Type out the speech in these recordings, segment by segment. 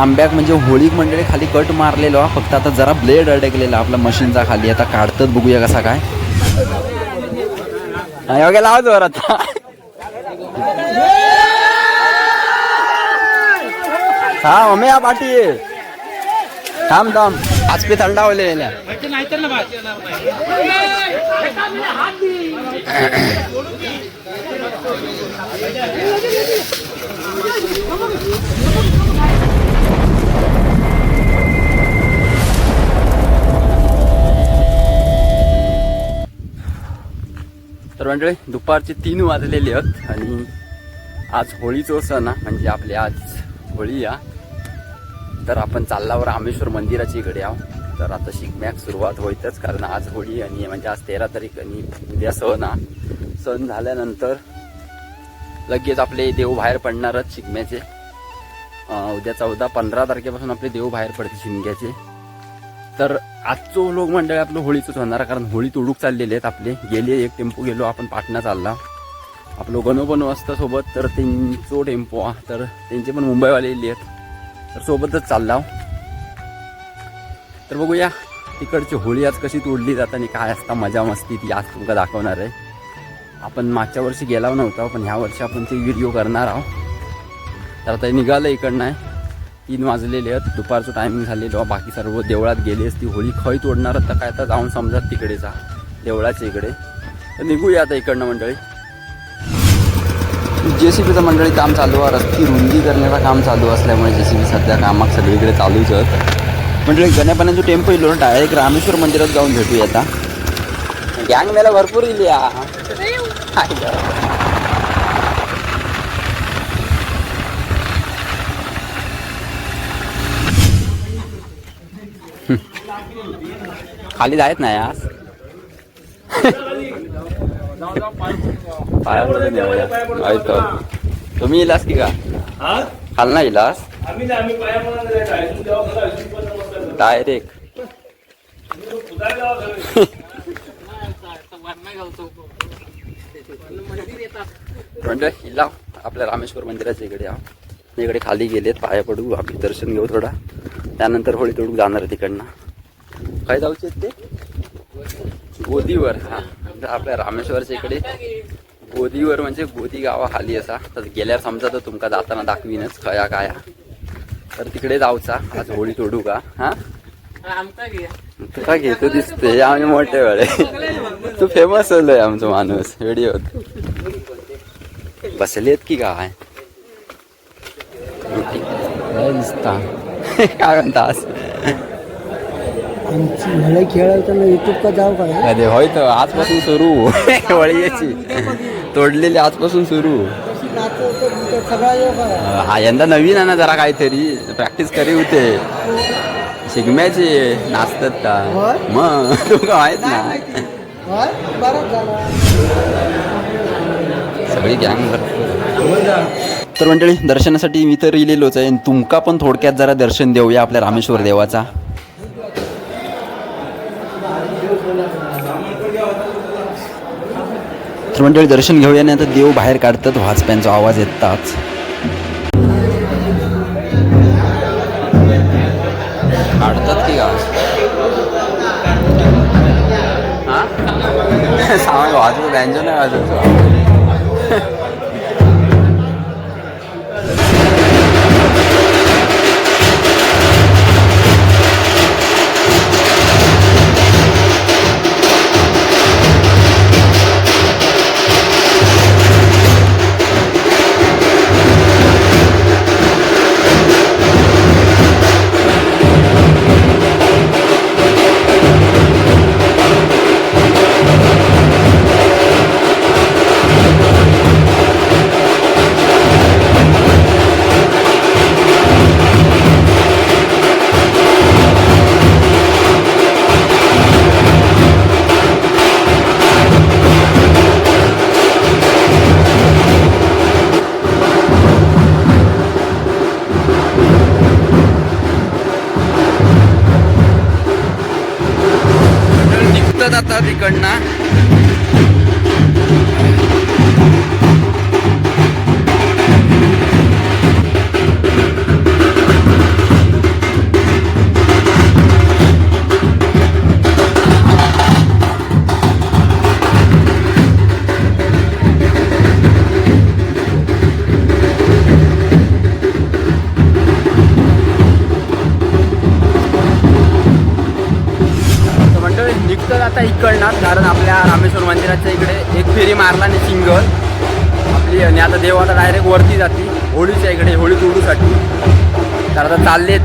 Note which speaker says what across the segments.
Speaker 1: आंब्याक म्हणजे होळीक मंडळी खाली कट मारलेलो हा फक्त आता जरा ब्लेड अडकलेला आपला मशीनचा खाली आता काढतात बघूया कसा काय योग्य ह्यो गेला वर आता हा मम्मी हा पाठी ये. थांब थांब आज पे थंडावले तर मंडळी दुपारचे तीन वाजलेले आहेत आणि आज होळीचं सण ना म्हणजे आपले आज होळी या तर आपण चाललावर रामेश्वर मंदिराच्या इकडे आहो तर आता शिगम्याक सुरुवात होईतच कारण आज होळी आणि म्हणजे आज तेरा तारीख आणि उद्या सण हा सण झाल्यानंतर लगेच आपले देव बाहेर पडणारच शिगम्याचे उद्या चौदा पंधरा तारखेपासून आपले देव बाहेर पडते शिमग्याचे. तर आजचं लोक मंडळ आपलं होळीचंच होणार कारण होळी तोडूक चाललेले आहेत आपले. गेले एक टेम्पो गेलो आपण पाटणा चालला. आपलं गणो बनू असतं सोबत तर त्यांचो टेम्पो तर त्यांचे पण मुंबईवाले आहेत. तर सोबतच चालला हो. तर बघूया तिकडची होळी आज कशी तोडली जात आणि काय असता मजा मस्ती ती आज तुमका दाखवणार आहे. आपण मागच्या वर्षी गेला नव्हता पण ह्या वर्षी आपण ते व्हिडिओ करणार आहोत. तर आता निघालं इकडनं. आहे तीन वाजलेले आहेत. दुपारचं टायमिंग झालेलं. बाकी सर्व देवळात गेले असती. होळी खय तोडणार तर काय आता जाऊन समजत तिकडे जा. देवळाच्या इकडे. तर निघूया आता इकडनं मंडळी. जे सी बीचं मंडळी काम चालू आहे. रस्ती रुंदी करण्याचं काम चालू असल्यामुळे जे सी बी सध्या कामात सगळीकडे चालूच आहेत. मंडळी गण्यापाण्याचं टेम्पो येलो डायरेक्ट रामेश्वर मंदिरात जाऊन भेटूया आता. गँग मेला भरपूर इली हा. हाय गं. खाली जायत नाही आज. तुम्ही इलास की का? खाल ना इलास? डायरेक्ट. म्हणजे हिला आपल्या रामेश्वर मंदिराच्या इकडे आहो इकडे खाली गेलेत पाया पडू आपली दर्शन घेऊ थोडा. त्यानंतर होळी तोडू जाणार तिकडनं. काय जाऊचे ते? गोदीवर हा. आपल्या रामेश्वरच्या इकडे. गोदीवर म्हणजे गोदी गावा खाली असा. तर गेल्यावर समजा तर तुमका जाताना दाखवीनच खया काया. तर तिकडे जाऊचा. आज होळी तोडू का? हा? तुका घेतो दिसते? आम्ही मोठे वेळे. तू फेमस होलोय आमचा माणूस. व्हिडिओ बसलेत की काय? दिसता काय म्हणतास
Speaker 2: आमची मला खेळायचं युट्यूब का जाऊ काय
Speaker 1: अरे होय तर आजपासून सुरू. वळीची तोडलेली आजपासून सुरू. हा यंदा नवीन आहे ना जरा काहीतरी. प्रॅक्टिस करी होते. शिगम्याचे नाचतात का? मग तुका माहीत ना. सगळी गँग तर मंडळी दर्शनासाठी मी तर इलेलोच आहे. तुमका पण थोडक्यात जरा दर्शन देऊया आपल्या रामेश्वर देवाचा. तर मंडळी दर्शन घेऊया नाही तर देव बाहेर काढतात वाजप्यांचा आवाज येतात. काढतात की का हा? नाही वाजवतो.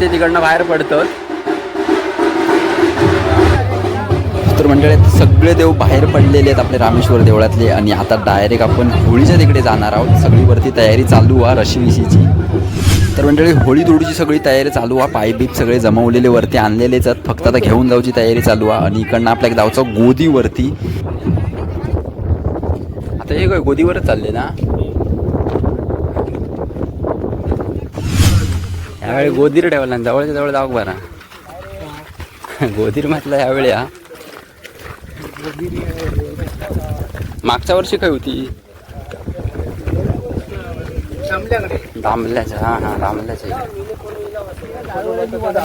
Speaker 1: ते तिकडनं बाहेर पडतं. तर मंडळात सगळे देव बाहेर पडलेले आहेत आपले रामेश्वर देवळातले आणि आता डायरेक्ट आपण होळीच्या तिकडे जाणार आहोत. सगळीवरती तयारी चालू आहे रशीविशीची. तर मंडळी होळी तोडूची सगळी तयारी चालू आहे पाईप बीप सगळे जमवलेले वरती आणलेलेच आहेत. फक्त आता घेऊन जाऊची तयारी चालू आहे आणि इकडनं आपल्या जाऊचं गोदीवरती. आता हे काय गोदीवरच चालले ना? यावेळी गोदीर ठेवला आणि जवळच्या जवळ जाऊ बरा. गोदीर म्हटलं यावेळी हा. मागच्या वर्षी काय होती? दामल्याच्या हा हा दामल्याच्या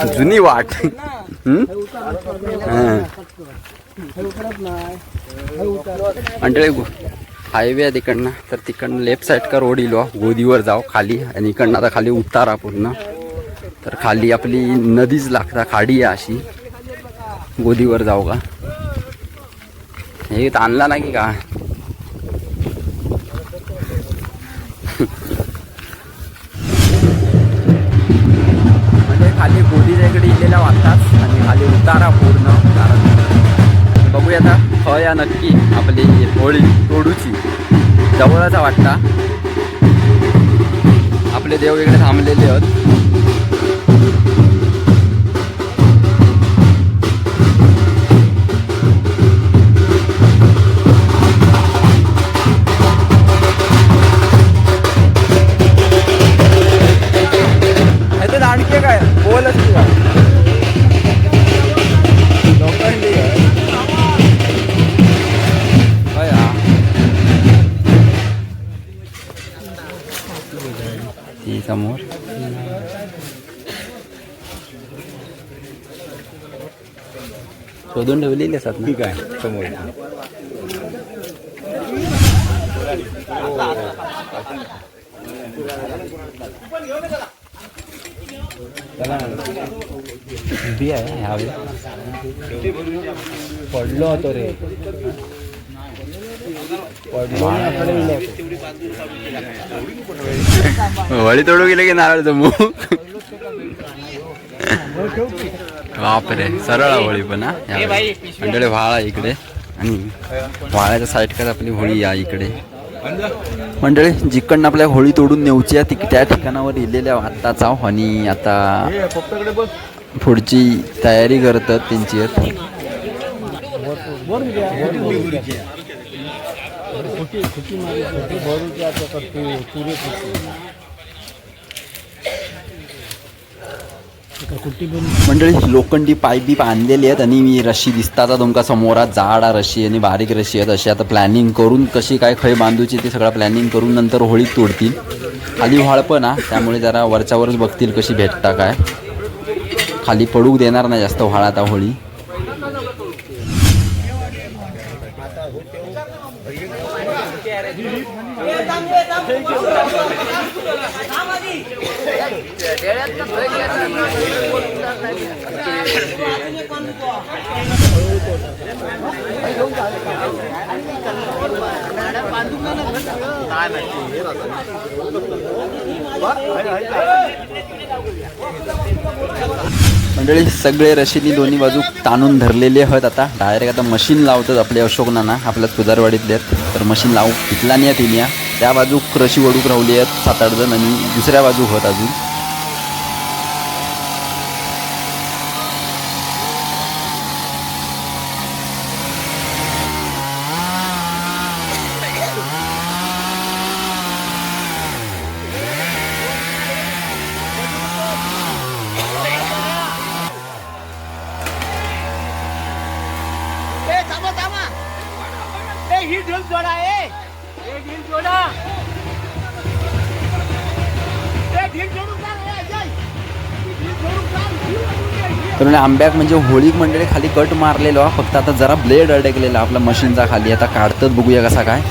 Speaker 1: जुनी वाट. हम्म? मंडळी हायवे आहे तिकडनं तर तिकडनं लेफ्ट साईड का रोड येलो गोदीवर जाऊ खाली आणि इकडनं आता खाली उतारा पूर्ण. तर खाली आपली नदीच लागता खाडी आहे अशी. गोदीवर जाऊ का? हे ताणला नाही की का? म्हणजे खाली गोदीच्या इकडे इलेल्या वाटतात आणि खाली उतारा पूर्ण. कारण बघूया आता ह या नक्की आपली होळी तोडूची जवळचा वाटता. आपले देव इकडे थांबलेले आहेत. शोधून ठेवलेली असतात ना? काय समोर. उभी आहे ह्यावेळी
Speaker 2: पडलो होतो रे. पडलो
Speaker 1: वळी तोडू गेले की नारळ जमू? बापरे सरळ होळी पण हा? मंडळी व्हाळा इकडे. आणि व्हाळ्याच्या साईडकडे आपली होळी या इकडे. मंडळी जिकडनं आपल्या होळी तोडून नेऊची तिक त्या ठिकाणावर इलेल्या आत्ताचा आणि आता पुढची तयारी करतात त्यांची आहेत. मंडळी लोखंडी पाईप बीप आणलेली आहेत आणि मी रशी दिसता आता तुमका समोरात. जाड आ रशी आणि बारीक रशी आहेत. अशी आता प्लॅनिंग करून कशी काय खय बांधूची ते सगळं प्लॅनिंग करून नंतर होळी तोडतील. खाली व्हाळ पण हा त्यामुळे जरा वरच्यावरच बघतील कशी भेटता काय. खाली पडूक देणार नाही जास्त व्हाळ आता होळी. मंडळी सगळे रशीनी दोन्ही बाजू ताणून धरलेले आहेत आता. डायरेक्ट आता मशीन लावतात आपले अशोक नाना आपल्या कुदारवाडीतले आहेत. तर मशीन लावू इथला नाही तिने त्या बाजू रशी वडूक रावली आहेत सात आठ जण आणि दुसऱ्या बाजू होत अजून. तर म्हणजे आंब्याक म्हणजे होळी मंडळी खाली कट मारलेलो फक्त आता जरा ब्लेड अडकलेला आपला मशीनचा खाली. आता काढतात बघूया कसा काय.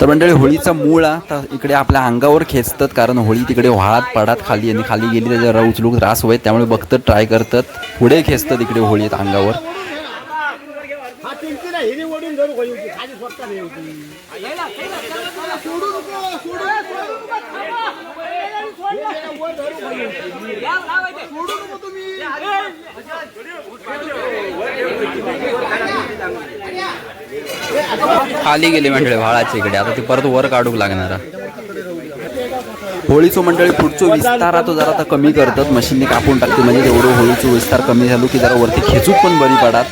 Speaker 1: तर मंडळी होळीचा मूळ आता तर इकडे आपल्या अंगावर खेचतात कारण होळी तिकडे व्हाळात पडात खाली आणि खाली गेली त्याच्यावर उचलूक त्रास होईल त्यामुळे बघतात ट्राय करतात. पुढे खेचतात इकडे होळीत अंगावर.
Speaker 3: खाली
Speaker 1: गेले मंडळी व्हाळाच्या इकडे. आता ती परत वर काढूक लागणार. होळीचं मंडळी पुढचं विस्तार तो जरा आता कमी करतात. मशीनने कापून टाकते. म्हणजे तेवढं होळीचं विस्तार कमी झालो की जरा वरती खेचूक पण बरी पडात.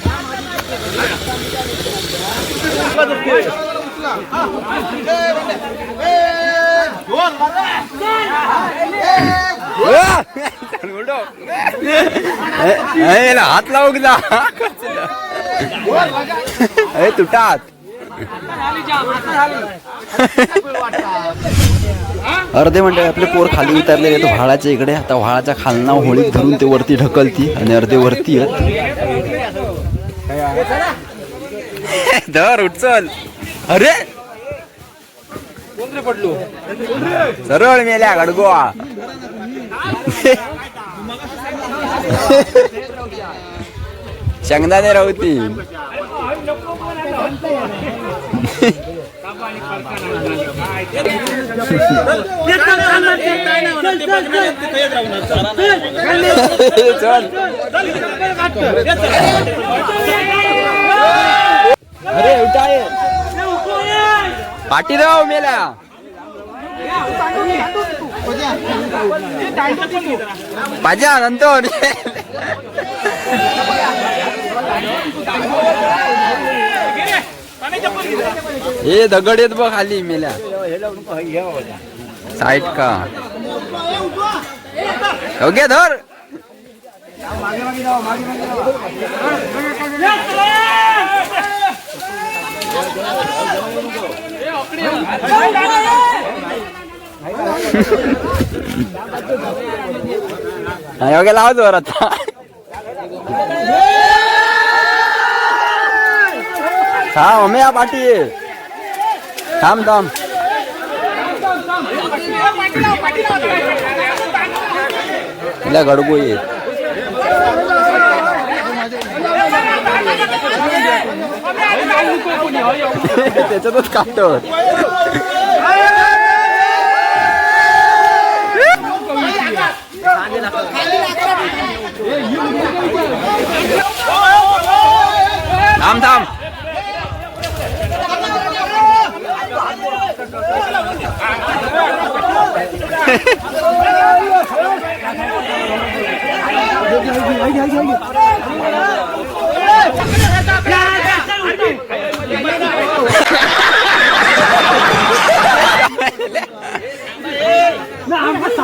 Speaker 1: हात लावू तुटात. अर्धे म्हणजे आपले पोर खाली उतरलेले तो व्हाळाच्या इकडे आता व्हाळाच्या खालना होळी धरून ते वरती ढकलती आणि अर्धे वरती आहेत. धर उचल. अरे! सरळ मेल्या गडगोवा शेंगदाणे राहती. चल. अरे उठाय. पाठी राव मेला पाजा नंतर. हे दगड येत बघ खाली मेल्या. साईड का? हो, ओके धर. ओके लाव जोर आता. हा मम्मी या पाठी. थांब थांब. तिला घडगो ये. त्याच्यातच कापतो थांब थांब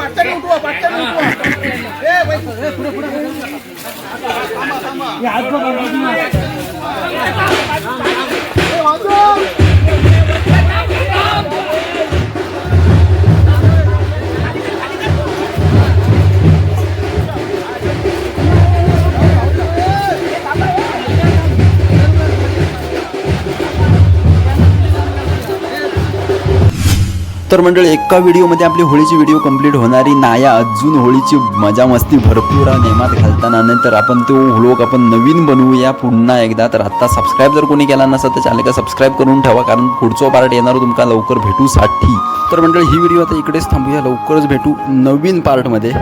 Speaker 3: పక్కన ఉంటువా
Speaker 1: పక్కన ఉంటువా ఏ
Speaker 3: వైపు ఏ పుడ పుడ అమ్మ అమ్మ యా అద్భుత బాగుంది ఏ వాదు
Speaker 1: तर मंडळी एका व्हिडिओमध्ये आपली होळीची व्हिडिओ कंप्लीट होणारी नाया अजून होळीची मजा मस्ती भरपूर नेमात घालताना नाही तर आपण तो व्लॉग आपण नवीन बनवूया पुन्हा एकदा. तर आत्ता सबस्क्राईब जर कोणी केला नसेल तर चॅनल सबस्क्राईब करून ठेवा कारण पुढचा पार्ट येणार तुमका लवकर भेटूसाठी. तर मंडळ ही व्हिडिओ आता इकडेच थांबूया. लवकरच भेटू नवीन पार्टमध्ये